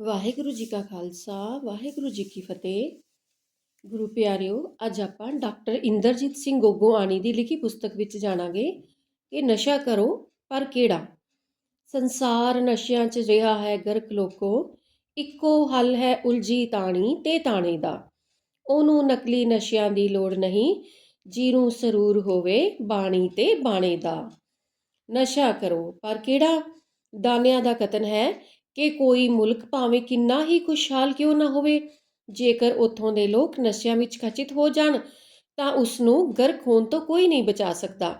ਵਾਹਿਗੁਰੂ ਜੀ ਕਾ ਖਾਲਸਾ, ਵਾਹਿਗੁਰੂ ਜੀ ਕੀ ਫਤਿਹ। ਗੁਰੂ ਪਿਆਰਿਓ, ਅੱਜ ਆਪਾਂ ਡਾਕਟਰ ਇੰਦਰਜੀਤ ਸਿੰਘ ਗੋਗੋ ਆਣੀ ਦੀ ਲਿਖੀ ਪੁਸਤਕ ਵਿੱਚ ਜਾਣਾਂਗੇ ਕਿ ਨਸ਼ਾ ਕਰੋ ਪਰ ਕਿਹੜਾ? ਸੰਸਾਰ ਨਸ਼ਿਆਂ 'ਚ ਰਿਹਾ ਹੈ ਗਰਕ ਲੋਕੋ, ਇੱਕੋ ਹੱਲ ਹੈ ਉਲਝੀ ਤਾਣੀ ਤੇ ਤਾਣੇ ਦਾ। ਉਹਨੂੰ ਨਕਲੀ ਨਸ਼ਿਆਂ ਦੀ ਲੋੜ ਨਹੀਂ, ਜੀਰੂ ਸਰੂਰ ਹੋਵੇ ਬਾਣੀ ਤੇ ਬਾਣੇ ਦਾ। ਨਸ਼ਾ ਕਰੋ ਪਰ ਕਿਹੜਾ? ਦਾਨਿਆਂ ਦਾ ਕਤਨ ਹੈ ਕਿ ਕੋਈ ਮੁਲਕ ਭਾਵੇਂ ਕਿੰਨਾ ਹੀ ਖੁਸ਼ਹਾਲ ਕਿਉਂ ਨਾ ਹੋਵੇ, ਜੇਕਰ ਉੱਥੋਂ ਦੇ ਲੋਕ ਨਸ਼ਿਆਂ ਵਿੱਚ ਖਚਿਤ ਹੋ ਜਾਣ, ਤਾਂ ਉਸ ਨੂੰ ਗਰਕ ਹੋਣ ਤੋਂ ਕੋਈ ਨਹੀਂ ਬਚਾ ਸਕਦਾ।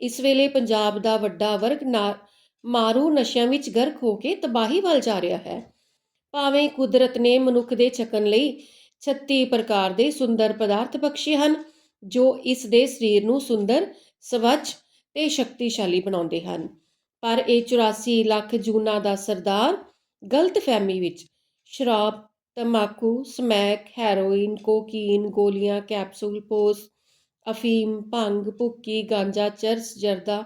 ਇਸ ਵੇਲੇ ਪੰਜਾਬ ਦਾ ਵੱਡਾ ਵਰਗ ਨਾ- ਮਾਰੂ ਨਸ਼ਿਆਂ ਵਿੱਚ ਗਰਕ ਹੋ ਕੇ ਤਬਾਹੀ ਵੱਲ ਜਾ ਰਿਹਾ ਹੈ। ਭਾਵੇਂ ਕੁਦਰਤ ਨੇ ਮਨੁੱਖ ਦੇ ਛਕਣ ਲਈ 36 ਪ੍ਰਕਾਰ ਦੇ ਸੁੰਦਰ ਪਦਾਰਥ ਬਖਸ਼ੇ ਹਨ, ਜੋ ਇਸ ਦੇ ਸਰੀਰ ਨੂੰ ਸੁੰਦਰ, ਸਵੱਛ ਤੇ ਸ਼ਕਤੀਸ਼ਾਲੀ ਬਣਾਉਂਦੇ ਹਨ। ਪਰ ਇਹ 84 ਲੱਖ ਜੂਨਾ ਦਾ ਸਰਦਾਰ ਗਲਤ ਫਹਿਮੀ ਵਿੱਚ। ਸ਼ਰਾਬ, ਤੰਬਾਕੂ, ਸਮੈਕ, ਹੈਰੋਇਨ, ਕੋਕੀਨ, ਗੋਲੀਆਂ, ਕੈਪਸੂਲ, ਪੋਸ, ਅਫੀਮ, ਭੰਗ, ਭੁੱਕੀ, ਗਾਂਜਾ, ਚਰਸ, ਜਰਦਾ,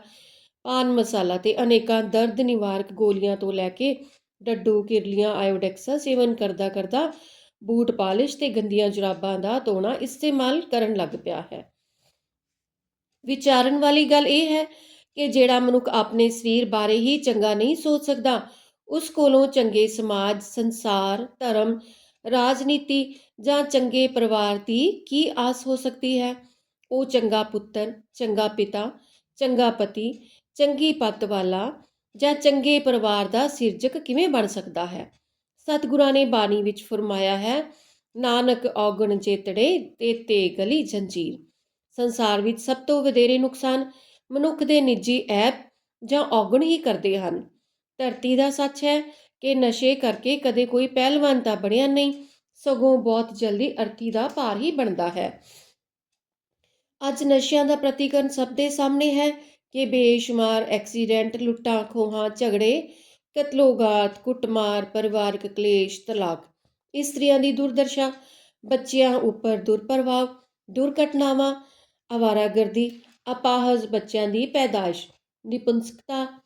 ਪਾਨ ਮਸਾਲਾ ਤੇ ਅਨੇਕਾਂ ਦਰਦ ਨਿਵਾਰਕ ਗੋਲੀਆਂ ਤੋਂ ਲੈ ਕੇ ਡੱਡੂ, ਕਿਰਲੀਆਂ, ਆਇਓਡੈਕਸਾ ਸੇਵਨ ਕਰਦਾ ਕਰਦਾ ਬੂਟ ਪਾਲਿਸ਼ ਤੇ ਗੰਦੀਆਂ ਜੁਰਾਬਾਂ ਦਾ ਧੋਣਾ ਇਸਤੇਮਾਲ ਕਰਨ ਲੱਗ ਪਿਆ ਹੈ। ਵਿਚਾਰਨ ਵਾਲੀ ਗੱਲ ਇਹ ਹੈ ਕਿ ਜਿਹੜਾ ਮਨੁੱਖ ਆਪਣੇ ਸਰੀਰ ਬਾਰੇ ਹੀ ਚੰਗਾ ਨਹੀਂ ਸੋਚ ਸਕਦਾ ਉਸ ਕੋਲੋਂ ਚੰਗੇ ਸਮਾਜ, ਸੰਸਾਰ, ਧਰਮ, ਰਾਜਨੀਤੀ ਜਾਂ ਚੰਗੇ ਪਰਿਵਾਰ ਦੀ ਕੀ ਆਸ ਹੋ ਸਕਦੀ ਹੈ? ਉਹ ਚੰਗਾ ਪੁੱਤਰ, ਚੰਗਾ ਪਿਤਾ, ਚੰਗਾ ਪਤੀ, ਚੰਗੀ ਪਤ ਵਾਲਾ ਜਾਂ ਚੰਗੇ ਪਰਿਵਾਰ ਦਾ ਸਿਰਜਕ ਕਿਵੇਂ ਬਣ ਸਕਦਾ ਹੈ? ਸਤਿਗੁਰਾਂ ਨੇ ਬਾਣੀ ਵਿੱਚ ਫਰਮਾਇਆ ਹੈ, ਨਾਨਕ ਔਗਣ ਚੇਤੜੇ ਤੇ ਤੇ ਗਲੀ ਜੰਜੀਰ। ਸੰਸਾਰ ਵਿੱਚ ਸਭ ਤੋਂ ਵਧੇਰੇ ਨੁਕਸਾਨ ਮਨੁੱਖ ਦੇ ਨਿੱਜੀ ਐਪ ਜਾਂ ਔਗਣ ਹੀ ਕਰਦੇ ਹਨ। ਧਰਤੀ ਦਾ ਸੱਚ ਹੈ ਕਿ ਨਸ਼ੇ ਕਰਕੇ ਕਦੇ ਕੋਈ ਪਹਿਲਵਾਨ ਤਾਂ ਬਣਿਆ ਨਹੀਂ, ਸਗੋਂ ਬਹੁਤ ਜਲਦੀ ਅਰਥੀ ਦਾ ਭਾਰ ਹੀ ਬਣਦਾ ਹੈ। ਅੱਜ ਨਸ਼ਿਆਂ ਦਾ ਪ੍ਰਤੀਕਰਨ ਸਭ ਦੇ ਸਾਹਮਣੇ ਹੈ ਕਿ ਬੇਸ਼ੁਮਾਰ ਐਕਸੀਡੈਂਟ, ਲੁੱਟਾਂ, ਖੋਹਾਂ, ਝਗੜੇ, ਕਤਲੋਗਾਤ, ਕੁੱਟਮਾਰ, ਪਰਿਵਾਰਕ ਕਲੇਸ਼, ਤਲਾਕ, ਇਸਤਰੀਆਂ ਦੀ ਦੁਰਦਰਸ਼ਾ ਬੱਚਿਆਂ ਉੱਪਰ ਦੁਰਪ੍ਰਭਾਵ, ਦੁਰਘਟਨਾਵਾਂ, ਆਵਾਰਾਗਰਦੀ, ਅਪਾਹਜ ਬੱਚਿਆਂ ਦੀ ਪੈਦਾਇਸ਼, ਨਿਪੁੰਸਕਤਾ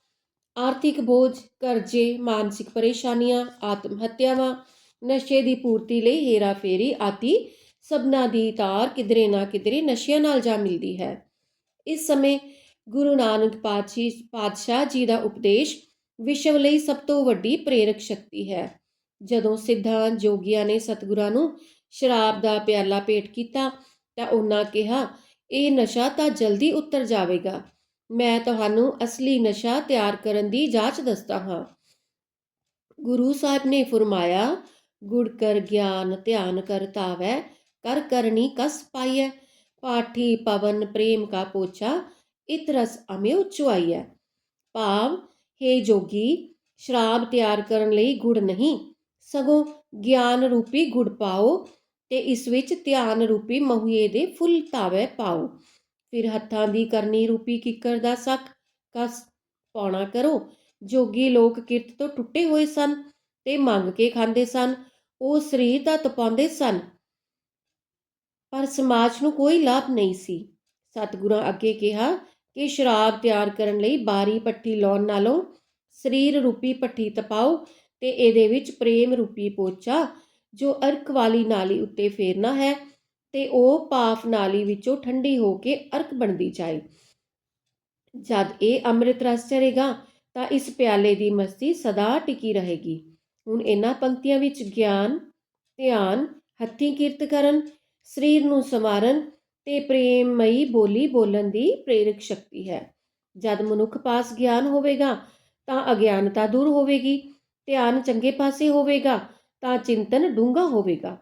ਆਰਥਿਕ ਬੋਝ, ਕਰਜ਼ੇ, ਮਾਨਸਿਕ ਪਰੇਸ਼ਾਨੀਆਂ, ਆਤਮ ਹੱਤਿਆਵਾਂ, ਨਸ਼ੇ ਦੀ ਪੂਰਤੀ ਲਈ ਹੇਰਾਫੇਰੀ ਆਦਿ ਸਭਨਾ ਦੀ ਤਾਰ ਕਿਧਰੇ ਨਾ ਕਿਧਰੇ ਨਸ਼ਿਆਂ ਨਾਲ ਜਾ ਮਿਲਦੀ ਹੈ। ਇਸ ਸਮੇਂ ਗੁਰੂ ਨਾਨਕ ਪਾਤਸ਼ਾਹ ਪਾਤਸ਼ਾਹ ਜੀ ਦਾ ਉਪਦੇਸ਼ ਵਿਸ਼ਵ ਲਈ ਸਭ ਤੋਂ ਵੱਡੀ ਪ੍ਰੇਰਕ ਸ਼ਕਤੀ ਹੈ। ਜਦੋਂ ਸਿੱਧਾਂ ਜੋਗੀਆਂ ਨੇ ਸਤਿਗੁਰਾਂ ਨੂੰ ਸ਼ਰਾਬ ਦਾ ਪਿਆਲਾ ਪੇਟ ਕੀਤਾ ਤਾਂ ਉਹਨਾਂ ਕਿਹਾ, ਇਹ ਨਸ਼ਾ ਤਾਂ ਜਲਦੀ ਉਤਰ ਜਾਵੇਗਾ ਮੈਂ ਤੁਹਾਨੂੰ ਅਸਲੀ ਨਸ਼ਾ ਤਿਆਰ ਕਰਨ ਦੀ ਜਾਂਚ ਦੱਸਦਾ ਹਾਂ। ਗੁਰੂ ਸਾਹਿਬ ਨੇ ਫਰਮਾਇਆ, ਗੁੜ ਕਰ ਗਿਆਨ, ਧਿਆਨ ਕਰ ਤਾਵੈ ਕਰ ਕਰਨੀ ਕਸ ਪਾਈਐ। ਪਾਠੀ ਪਵਨ ਪ੍ਰੇਮ ਕਾ ਪੋਚਾ ਇਤ ਰਸ ਅਮਿਉ ਚੁਆਈਐ। ਭਾਵ हे ਜੋਗੀ, ਸ਼ਰਾਬ ਤਿਆਰ ਕਰਨ ਲਈ ਗੁੜ ਨਹੀਂ, ਸਗੋਂ ਗਿਆਨ ਰੂਪੀ ਗੁੜ ਪਾਓ ਤੇ ਇਸ ਵਿੱਚ ਧਿਆਨ ਰੂਪੀ ਮਹੂਏ ਦੇ ਫੁੱਲ ਤਾਵੇ ਪਾਓ। ਫਿਰ ਹੱਥਾਂ ਦੀ ਕਰਨੀ ਰੂਪੀ ਕਿੱਕਰ ਦਾ ਸੱਕ। ਕਸ ਪਾਉਣਾ ਕਰੋ। ਜੋਗੀ ਲੋਕ ਕਿਰਤ ਤੋਂ ਟੁੱਟੇ ਹੋਏ ਸਨ ਤੇ ਮੰਗ ਕੇ ਖਾਂਦੇ ਸਨ। ਉਹ ਸਰੀਰ ਦਾ ਤਪਾਉਂਦੇ ਸਨ। ਪਰ ਸਮਾਜ ਨੂੰ ਕੋਈ ਲਾਭ ਨਹੀਂ ਸੀ। ਸਤਿਗੁਰਾਂ ਅੱਗੇ ਕਿਹਾ ਕਿ ਸ਼ਰਾਬ ਤਿਆਰ ਕਰਨ ਲਈ ਬਾਰੀ ਪੱਠੀ ਲਾਉਣ ਨਾਲੋਂ ਸਰੀਰ ਰੂਪੀ ਪੱਠੀ ਤਪਾਓ ਤੇ ਇਹਦੇ ਵਿੱਚ ਪ੍ਰੇਮ ਰੂਪੀ ਪੋਚਾ, ਜੋ ਅਰਕ ਵਾਲੀ ਨਾਲੀ ਉੱਤੇ ਫੇਰਨਾ ਹੈ ਤੇ ਉਹ ਪਾਫ ਨਾਲੀ ਵਿੱਚੋਂ ਠੰਡੀ ਹੋ ਕੇ ਅਰਕ ਬਣਦੀ ਜਾਏ। ਜਦ ਇਹ ਅੰਮ੍ਰਿਤ ਰਸ ਚੜੇਗਾ ਤਾਂ ਇਸ ਪਿਆਲੇ ਦੀ ਮਸਤੀ ਸਦਾ ਟਿਕੀ ਰਹੇਗੀ। ਹੁਣ ਇਹਨਾਂ ਪੰਕਤੀਆਂ ਵਿੱਚ ਗਿਆਨ, ਧਿਆਨ, ਹੱਥੀਂ ਕਿਰਤ ਕਰਨ, ਸਰੀਰ ਨੂੰ ਸਮਾਰਨ ਤੇ ਪ੍ਰੇਮਮਈ ਬੋਲੀ ਬੋਲਣ ਦੀ ਪ੍ਰੇਰਕ ਸ਼ਕਤੀ ਹੈ। ਜਦ ਮਨੁੱਖ ਪਾਸ ਗਿਆਨ ਹੋਵੇਗਾ, ਤਾਂ ਅਗਿਆਨਤਾ ਦੂਰ ਹੋਵੇਗੀ, ਧਿਆਨ ਚੰਗੇ ਪਾਸੇ ਹੋਵੇਗਾ, ਤਾਂ ਚਿੰਤਨ ਡੂੰਘਾ ਹੋਵੇਗਾ।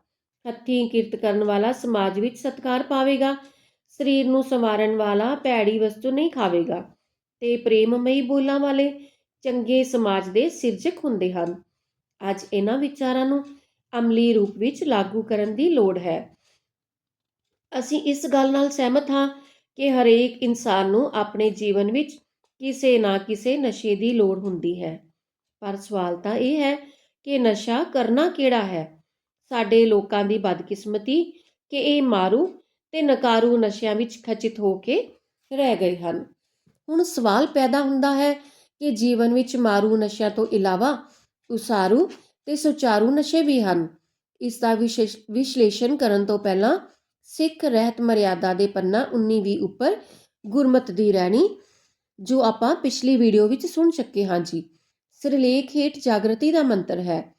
ਹੱਥੀਂ ਕਿਰਤ ਕਰਨ ਵਾਲਾ ਸਮਾਜ ਵਿੱਚ ਸਤਕਾਰ ਪਾਵੇਗਾ। ਸਰੀਰ ਨੂੰ ਸੰਵਾਰਨ ਵਾਲਾ ਭੈੜੀ ਵਸਤੂ ਨਹੀਂ ਖਾਵੇਗਾ ਤੇ ਪ੍ਰੇਮਮਈ ਬੋਲਾਂ ਵਾਲੇ ਚੰਗੇ ਸਮਾਜ ਦੇ ਸਿਰਜਕ ਹੁੰਦੇ ਹਨ। ਅੱਜ ਇਹਨਾਂ ਵਿਚਾਰਾਂ ਨੂੰ ਅਮਲੀ ਰੂਪ ਵਿੱਚ ਲਾਗੂ ਕਰਨ ਦੀ ਲੋੜ ਹੈ। ਅਸੀਂ ਇਸ ਗੱਲ ਨਾਲ ਸਹਿਮਤ ਹਾਂ ਕਿ ਹਰੇਕ ਇਨਸਾਨ ਨੂੰ ਆਪਣੇ ਜੀਵਨ ਵਿੱਚ ਕਿਸੇ ਨਾ ਕਿਸੇ ਨਸ਼ੇ ਦੀ ਲੋੜ ਹੁੰਦੀ ਹੈ। ਪਰ ਸਵਾਲ ਤਾਂ ਇਹ ਹੈ ਕਿ ਨਸ਼ਾ ਕਰਨਾ ਕਿਹੜਾ ਹੈ? ਸਾਡੇ ਲੋਕਾਂ ਦੀ ਬਦਕਿਸਮਤੀ ਕਿ ਇਹ ਮਾਰੂ ਤੇ ਨਕਾਰੂ ਨਸ਼ਿਆਂ ਵਿੱਚ ਖਚਿਤ ਹੋ ਕੇ ਰਹਿ ਗਏ ਹਨ। ਹੁਣ ਸਵਾਲ ਪੈਦਾ ਹੁੰਦਾ ਹੈ ਕਿ ਜੀਵਨ ਵਿੱਚ ਮਾਰੂ ਨਸ਼ਿਆਂ ਤੋਂ ਇਲਾਵਾ ਉਸਾਰੂ ਤੇ ਸੁਚਾਰੂ ਨਸ਼ੇ ਵੀ ਹਨ। ਇਸ ਦਾ ਵਿਸ਼ੇਸ਼- ਵਿਸ਼ਲੇਸ਼ਣ ਕਰਨ ਤੋਂ ਪਹਿਲਾਂ ਸਿੱਖ ਰਹਿਤ ਮਰਿਆਦਾ ਦੇ ਪੰਨਾ 19 ਵੀ ਉੱਪਰ ਗੁਰਮਤ ਦੀ ਰਹਿਣੀ, ਜੋ ਆਪਾਂ ਪਿਛਲੀ ਵੀਡੀਓ ਵਿੱਚ ਸੁਣ ਚੁੱਕੇ ਹਾਂ ਜੀ। ਸਿਰਲੇਖ ਹੇਠ ਜਾਗਰਤੀ ਦਾ ਮੰਤਰ ਹੈ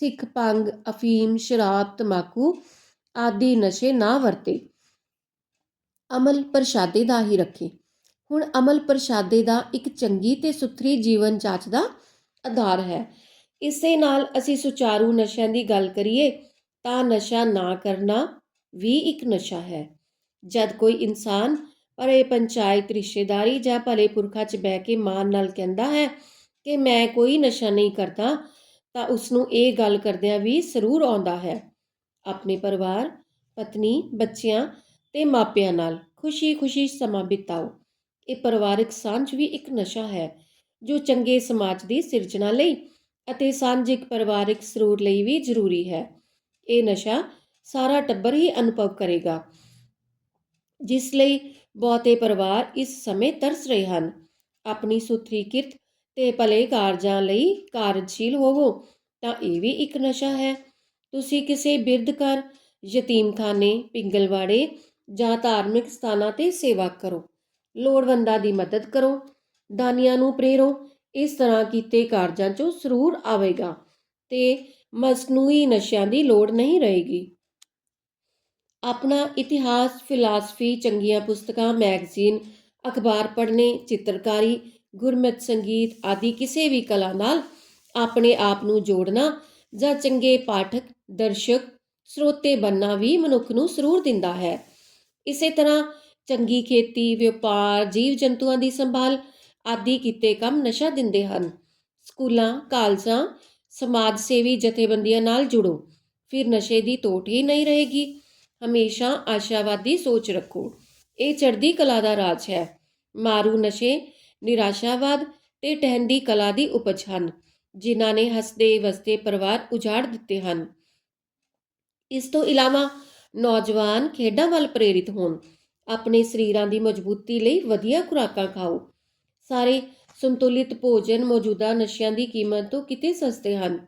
ਸਿੱਖ ਭੰਗ ਅਫੀਮ, ਸ਼ਰਾਬ, ਤਮਾਕੂ ਆਦਿ ਨਸ਼ੇ ਨਾ ਵਰਤੇ। ਅਮਲ ਪ੍ਰਸ਼ਾਦੇ ਦਾ ਹੀ ਰੱਖੇ। ਹੁਣ ਅਮਲ ਪ੍ਰਸ਼ਾਦੇ ਦਾ ਇੱਕ ਚੰਗੀ ਤੇ ਸੁਥਰੀ ਜੀਵਨ ਜਾਂਚ ਦਾ ਆਧਾਰ ਹੈ। ਇਸੇ ਨਾਲ ਅਸੀਂ ਸੁਚਾਰੂ ਨਸ਼ਿਆਂ ਦੀ ਗੱਲ ਕਰੀਏ, ਤਾਂ ਨਸ਼ਾ ਨਾ ਕਰਨਾ ਵੀ ਇੱਕ ਨਸ਼ਾ ਹੈ। ਜਦ ਕੋਈ ਇਨਸਾਨ ਭਰੇ ਪੰਚਾਇਤ, ਰਿਸ਼ਤੇਦਾਰੀ ਜਾਂ ਭਲੇ ਪੁਰਖਾਂ 'ਚ ਬਹਿ ਕੇ ਮਾਨ ਨਾਲ ਕਹਿੰਦਾ ਹੈ ਕਿ ਮੈਂ ਕੋਈ ਨਸ਼ਾ ਨਹੀਂ ਕਰਦਾ ਤਾਂ ਉਸ ਨੂੰ ਇਹ ਗੱਲ ਕਰਦਿਆਂ ਵੀ ਸਰੂਰ ਆਉਂਦਾ ਹੈ, ਆਪਣੇ ਪਰਿਵਾਰ, ਪਤਨੀ, ਬੱਚਿਆਂ ਤੇ ਮਾਪਿਆਂ ਨਾਲ ਖੁਸ਼ੀ-ਖੁਸ਼ੀ ਸਮਾਂ ਬਿਤਾਓ। ਇਹ ਪਰਿਵਾਰਕ ਸਾਂਝ ਵੀ ਇੱਕ ਨਸ਼ਾ ਹੈ, ਜੋ ਚੰਗੇ ਸਮਾਜ ਦੀ ਸਿਰਜਣਾ ਲਈ ਅਤੇ ਸਾਂਝਿਕ ਪਰਿਵਾਰਕ ਸਰੂਰ ਲਈ ਵੀ ਜ਼ਰੂਰੀ ਹੈ। ਇਹ ਨਸ਼ਾ ਸਾਰਾ ਟੱਬਰ ਹੀ ਅਨੁਭਵ ਕਰੇਗਾ, ਜਿਸ ਲਈ ਬਹੁਤੇ ਪਰਿਵਾਰ ਇਸ ਸਮੇਂ ਤਰਸ ਰਹੇ ਹਨ। ਆਪਣੀ ਸੁਥਰੀ ਕਿਰਤ ਤੇ ਭਲੇ ਕਾਰਜਾਂ ਲਈ ਕਾਰਜਸ਼ੀਲ ਹੋਵੋ, ਤਾਂ ਇਹ ਵੀ ਇੱਕ ਨਸ਼ਾ ਹੈ। ਤੁਸੀਂ ਕਿਸੇ ਬਿਰਧ ਘਰ, ਯਤੀਮਖਾਨੇ, ਪਿੰਗਲਵਾੜੇ ਜਾਂ ਧਾਰਮਿਕ ਸਥਾਨਾਂ ਤੇ ਸੇਵਾ ਕਰੋ। ਲੋੜਵੰਦਾਂ ਦੀ ਮਦਦ ਕਰੋ, ਦਾਨੀਆਂ ਨੂੰ ਪ੍ਰੇਰੋ, ਇਸ ਤਰ੍ਹਾਂ ਕੀਤੇ ਕਾਰਜਾਂ 'ਚੋਂ ਸਰੂਰ ਆਵੇਗਾ ਤੇ ਮਸਨੂਈ ਨਸ਼ਿਆਂ ਦੀ ਲੋੜ ਨਹੀਂ ਰਹੇਗੀ। ਆਪਣਾ ਇਤਿਹਾਸ, ਫਿਲਾਸਫੀ, ਚੰਗੀਆਂ ਪੁਸਤਕਾਂ, ਮੈਗਜ਼ੀਨ, ਅਖਬਾਰ ਪੜ੍ਹਨੇ, ਚਿੱਤਰਕਾਰੀ ਗੁਰਮਤਿ, ਸੰਗੀਤ ਆਦਿ ਕਿਸੇ ਵੀ ਕਲਾ ਨਾਲ ਆਪਣੇ ਆਪ ਨੂੰ ਜੋੜਨਾ ਜਾਂ ਚੰਗੇ ਪਾਠਕ, ਦਰਸ਼ਕ, ਸਰੋਤੇ ਬੰਨਾ ਵੀ ਮਨੁੱਖ ਨੂੰ ਸਰੂਰ ਦਿੰਦਾ ਹੈ। ਇਸੇ ਤਰ੍ਹਾਂ ਚੰਗੀ ਖੇਤੀ, ਵਪਾਰ ਜੀਵ ਜੰਤੂਆਂ ਦੀ ਸੰਭਾਲ ਆਦਿ ਕੀਤੇ ਕੰਮ ਨਸ਼ਾ ਦਿੰਦੇ ਹਨ। ਸਕੂਲਾਂ, ਕਾਲਜਾਂ ਸਮਾਜ ਸੇਵੀ ਜਥੇਬੰਦੀਆਂ ਨਾਲ ਜੁੜੋ। ਫਿਰ ਨਸ਼ੇ ਦੀ ਤੋਟ ਹੀ ਨਹੀਂ ਰਹੇਗੀ। ਹਮੇਸ਼ਾ ਆਸ਼ਾਵਾਦੀ ਸੋਚ ਰੱਖੋ। ਇਹ ਚੜ੍ਹਦੀ ਕਲਾ ਦਾ ਰਾਜ ਹੈ। ਮਾਰੂ ਨਸ਼ੇ ਨਿਰਾਸ਼ਾਵਾਦ ਤੇ ਟਹਿੰਦੀ ਕਲਾ ਦੀ ਉਪਜ ਹਨ, ਜਿਨ੍ਹਾਂ ਨੇ ਹੱਸਦੇ ਵਸਦੇ ਪਰਿਵਾਰ ਉਜਾੜ ਦਿੱਤੇ ਹਨ। ਇਸ ਤੋਂ ਇਲਾਵਾ ਨੌਜਵਾਨ ਖੇਡਾਂ ਵੱਲ ਪ੍ਰੇਰਿਤ ਹੋਣ, ਆਪਣੇ ਸਰੀਰਾਂ ਦੀ ਮਜ਼ਬੂਤੀ ਲਈ ਵਧੀਆ ਖੁਰਾਕਾਂ ਖਾਓ। ਸਾਰੇ ਸੰਤੁਲਿਤ ਭੋਜਨ ਮੌਜੂਦਾ ਨਸ਼ਿਆਂ ਦੀ ਕੀਮਤ ਤੋਂ ਕਿਤੇ ਸਸਤੇ ਹਨ।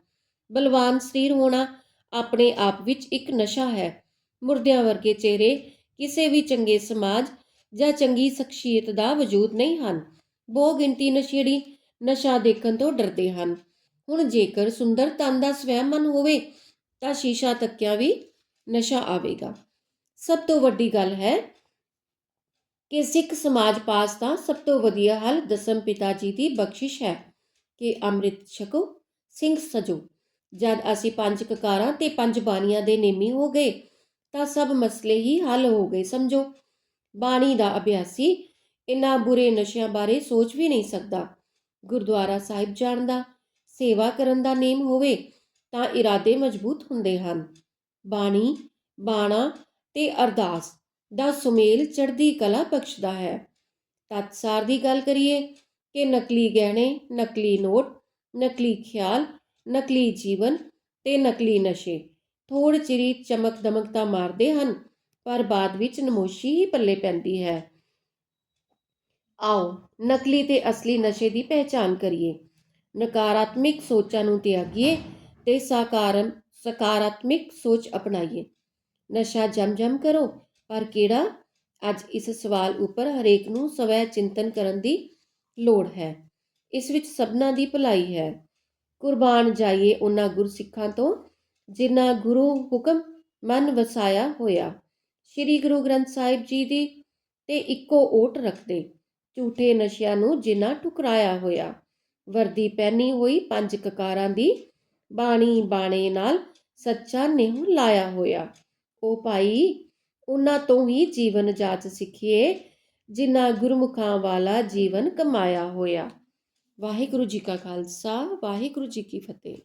ਬਲਵਾਨ ਸਰੀਰ ਹੋਣਾ ਆਪਣੇ ਆਪ ਵਿੱਚ ਇੱਕ ਨਸ਼ਾ ਹੈ। ਮੁਰਦਿਆਂ ਵਰਗੇ ਚਿਹਰੇ ਕਿਸੇ ਵੀ ਚੰਗੇ ਸਮਾਜ ਜਾਂ ਚੰਗੀ ਸ਼ਖਸੀਅਤ ਦਾ ਵਜੂਦ ਨਹੀਂ ਹਨ। ਬਹੁ ਗਿਣਤੀ ਨਸ਼ੇੜੀ ਨਸ਼ਾ ਦੇਖਣ ਤੋਂ ਡਰਦੇ ਹਨ। ਹੁਣ ਜੇਕਰ ਸੁੰਦਰ ਤਨ ਦਾ ਸਵੈ ਮਨ ਹੋਵੇ, ਤਾਂ ਸ਼ੀਸ਼ਾ ਤੱਕਿਆ ਵੀ ਨਸ਼ਾ ਆਵੇਗਾ। ਸਭ ਤੋਂ ਵੱਡੀ ਗੱਲ ਹੈ ਕਿ ਸਿੱਖ ਸਮਾਜ ਪਾਸ ਤਾਂ ਸਭ ਤੋਂ ਵਧੀਆ ਹੱਲ ਦਸਮ ਪਿਤਾ ਜੀ ਦੀ ਬਖਸ਼ਿਸ਼ ਹੈ ਕਿ ਅੰਮ੍ਰਿਤ ਛਕੋ, ਸਿੰਘ ਸਜੋ। ਜਦ ਅਸੀਂ ਪੰਜ ਕਕਾਰਾਂ ਤੇ ਪੰਜ ਬਾਣੀਆਂ ਦੇ ਨੇਮੀ ਹੋ ਗਏ, ਤਾਂ ਸਭ ਮਸਲੇ ਹੀ ਹੱਲ ਹੋ ਗਏ, ਸਮਝੋ। ਬਾਣੀ ਦਾ ਅਭਿਆਸੀ ਇਨ੍ਹਾਂ ਬੁਰੇ ਨਸ਼ਿਆਂ ਬਾਰੇ ਸੋਚ ਵੀ ਨਹੀਂ ਸਕਦਾ। ਗੁਰਦੁਆਰਾ ਸਾਹਿਬ ਜਾਣ ਦਾ, ਸੇਵਾ ਕਰਨ ਦਾ ਨੇਮ ਹੋਵੇ ਤਾਂ ਇਰਾਦੇ ਮਜ਼ਬੂਤ ਹੁੰਦੇ ਹਨ। ਬਾਣੀ, ਬਾਣਾ ਤੇ ਅਰਦਾਸ ਦਾ ਸੁਮੇਲ ਚੜ੍ਹਦੀ ਕਲਾ ਬਖਸ਼ਦਾ ਹੈ। ਤਤਸਾਰ ਦੀ ਗੱਲ ਕਰੀਏ ਕਿ ਨਕਲੀ ਗਹਿਣੇ, ਨਕਲੀ ਨੋਟ, ਨਕਲੀ ਖਿਆਲ, ਨਕਲੀ ਜੀਵਨ ਤੇ ਨਕਲੀ ਨਸ਼ੇ ਥੋੜ ਚਿਰੀ ਚਮਕ ਦਮਕ ਤਾਂ ਮਾਰਦੇ ਹਨ, ਪਰ ਬਾਅਦ ਵਿੱਚ ਨਮੋਸ਼ੀ ਹੀ ਪੱਲੇ ਪੈਂਦੀ ਹੈ। ਆਓ, ਨਕਲੀ ਤੇ ਅਸਲੀ ਨਸ਼ੇ ਦੀ ਪਹਿਚਾਨ ਕਰੀਏ। ਨਕਾਰਾਤਮਕ ਸੋਚਾਂ ਨੂੰ ਤਿਆਗੀਏ ਤੇ ਸਾਕਾਰਮ ਸਕਾਰਾਤਮਕ ਸੋਚ ਅਪਣਾਈਏ। ਨਸ਼ਾ ਜਮ-ਜਮ ਕਰੋ, ਪਰ ਕਿਹੜਾ? ਅੱਜ ਇਸ ਸਵਾਲ ਉੱਪਰ ਹਰੇਕ ਨੂੰ ਸਵੈ ਚਿੰਤਨ ਕਰਨ ਦੀ ਲੋੜ ਹੈ। ਇਸ ਵਿੱਚ ਸਭਨਾ ਦੀ ਭਲਾਈ ਹੈ। ਕੁਰਬਾਨ ਜਾਈਏ ਉਹਨਾਂ ਗੁਰਸਿੱਖਾਂ ਤੋਂ, ਜਿਨ੍ਹਾਂ ਗੁਰੂ ਹੁਕਮ ਮਨ ਵਸਾਇਆ ਹੋਇਆ। ਸ੍ਰੀ ਗੁਰੂ ਗ੍ਰੰਥ ਸਾਹਿਬ ਜੀ ਦੀ ਤੇ ਇੱਕੋ ਓਟ ਰੱਖਦੇ। ਝੂਠੇ ਨਸ਼ਿਆਂ ਨੂੰ ਜਿਨ੍ਹਾਂ ਠੁਕਰਾਇਆ ਹੋਇਆ। ਵਰਦੀ ਪਹਿਨੀ ਹੋਈ ਪੰਜ ਕਕਾਰਾਂ ਦੀ ਬਾਣੀ ਬਾਣੇ ਨਾਲ ਸੱਚਾ ਨਿਹੁ ਲਾਇਆ ਹੋਇਆ। ਉਹ ਭਾਈ, ਉਹਨਾਂ ਤੋਂ ਹੀ ਜੀਵਨ ਜਾਚ ਸਿੱਖੀਏ ਜਿਨ੍ਹਾਂ ਗੁਰਮੁਖਾਂ ਵਾਲਾ ਜੀਵਨ ਕਮਾਇਆ ਹੋਇਆ। ਵਾਹਿਗੁਰੂ ਜੀ ਕਾ ਖਾਲਸਾ, ਵਾਹਿਗੁਰੂ ਜੀ ਕੀ ਫਤਿਹ।